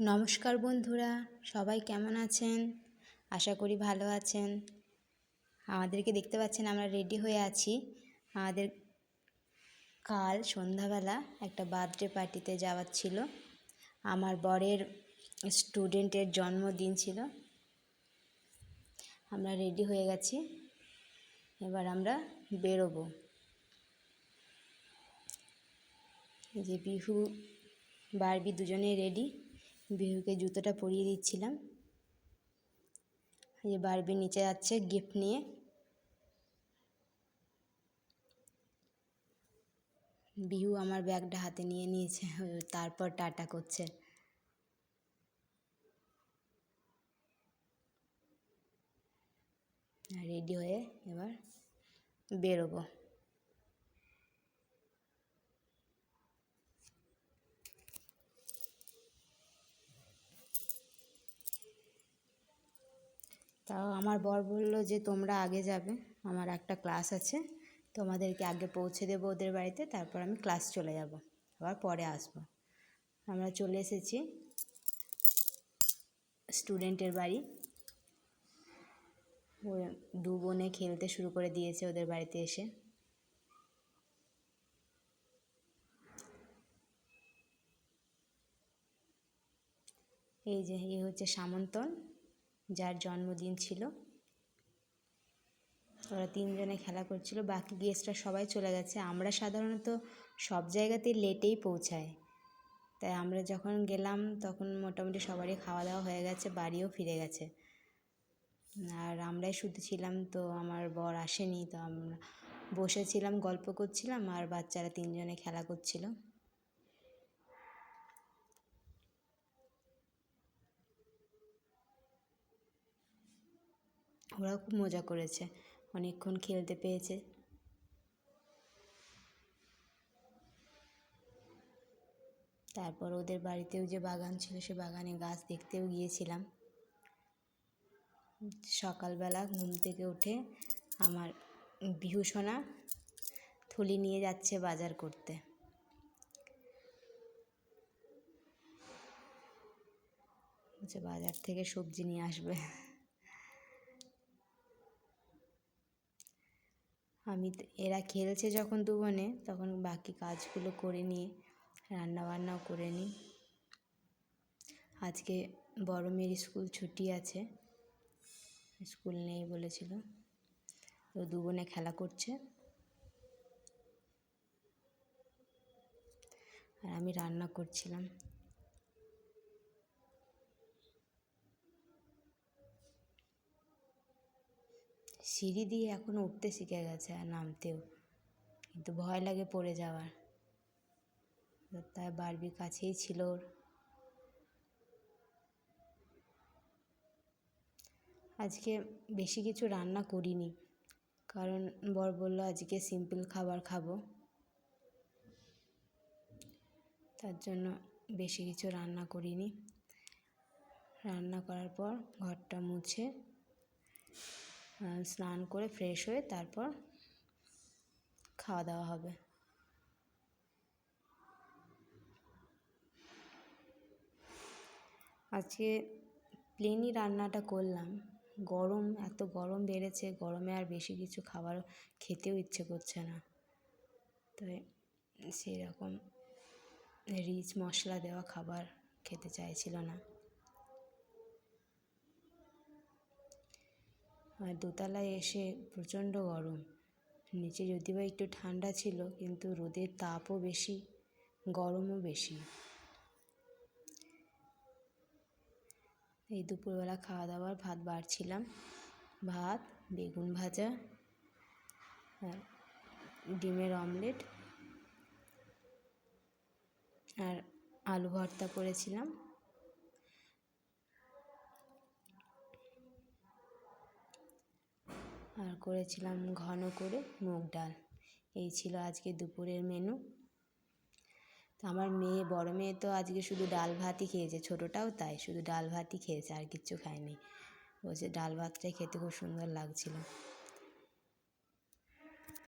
নমস্কার বন্ধুরা, সবাই কেমন আছেন? আশা করি ভালো আছেন। আমাদেরকে দেখতে পাচ্ছেন আমরা রেডি হয়ে আছি। আমাদের কাল সন্ধ্যাবেলা একটা বার্থডে পার্টিতে যাওয়ার ছিল। আমার বরের স্টুডেন্টের জন্মদিন ছিল। আমরা রেডি হয়ে গেছি। এবার আমরা বেরোবো। যে বিহু, বারবি দুজনেই রেডি। বিহুকে জুতোটা পরিয়ে দিচ্ছিলাম। যে বারবি নিচে যাচ্ছে গিফট নিয়ে। বিহু আমার ব্যাগটা হাতে নিয়ে নিয়েছে, তারপর টাটা করছে। রেডি হয়ে এবার বেরোবো। তাও আমার বর বলল যে, তোমরা আগে যাবে, আমার একটা ক্লাস আছে, তোমাদেরকে আগে পৌঁছে দেবো ওদের বাড়িতে, তারপর আমি ক্লাস চলে যাব, আবার পরে আসব। আমরা চলে এসেছি স্টুডেন্টের বাড়ি। দু বোনে খেলতে শুরু করে দিয়েছে ওদের বাড়িতে এসে। এই যে এই হচ্ছে সামন্তন যার জন্মদিন ছিল। ওরা তিনজনে খেলা করছিল। বাকি গেস্টরা সবাই চলে গেছে। আমরা সাধারণত সব জায়গাতেই লেটেই পৌঁছায় তাই আমরা যখন গেলাম, তখন মোটামুটি সবারই খাওয়া দাওয়া হয়ে গেছে, বাড়িও ফিরে গেছে। আর আমরাই শুধু ছিলাম, তো আমার বর আসেনি, তো আমরা বসেছিলাম গল্প করছিলাম, আর বাচ্চারা তিনজনে খেলা করছিল। ওরাও খুব মজা করেছে। অনেকক্ষণ খেলতে পেয়েছে। তারপর ওদের বাড়িতেও যে বাগান ছিল, সে বাগানে গাছ দেখতেও গিয়েছিলাম। সকালবেলা ঘুম থেকে উঠে আমার বিহুসোনা থলি নিয়ে যাচ্ছে বাজার করতে। বাজার থেকে সবজি নিয়ে আসবে। আমি এরা খেলছে যখন দু বোনে তখন বাকি কাজগুলো করে নিয়ে, রান্নাবান্নাও করে নিই। আজকে বড় মেয়ের স্কুল ছুটি আছে, স্কুল নেই বলেছিল, তো দু বোনে খেলা করছে। আর আমি রান্না করছিলাম। সিঁড়ি দিয়ে এখন উঠতে শিখে গেছে আর নামতেও। কিন্তু ভয় লাগে পড়ে যাওয়ার। তাই বারবি কাছেই ছিল ওর। আজকে বেশি কিছু রান্না করিনি। কারণ বর বলল আজকে সিম্পল খাবার খাব। তার জন্য বেশি কিছু রান্না করিনি। রান্না করার পর ঘরটা মুছে স্নান করে ফ্রেশ হয়ে তারপর খাওয়া দাওয়া হবে। আজকে প্লেনই রান্নাটা করলাম। গরম, এত গরম বেড়েছে, গরমে আর বেশি কিছু খাবার খেতেও ইচ্ছে করছে না। তাই সেরকম রিচ মশলা দেওয়া খাবার খেতে চাইছিল না। আর দোতলায় এসে প্রচণ্ড গরম। নিচে যদি বা একটু ঠান্ডা ছিল, কিন্তু রোদের তাপও বেশি, গরমও বেশি। এই দুপুরবেলা খাওয়া দাওয়ার ভাত বাড়ছিলাম। ভাত, বেগুন ভাজা, আর ডিমের অমলেট, আর আলু ভর্তা করেছিলাম। আর করেছিলাম ঘন করে মুগ ডাল। এই ছিল আজকে দুপুরের মেনু তো আমার মেয়ে, বড় মেয়ে তো আজকে শুধু ডাল ভাতই খেয়েছে, ছোটোটাও তাই, শুধু ডাল ভাতই খেয়েছে, আর কিচ্ছু খায়নি। বলছে ডাল ভাতটাই খেতে খুব সুন্দর লাগছিল।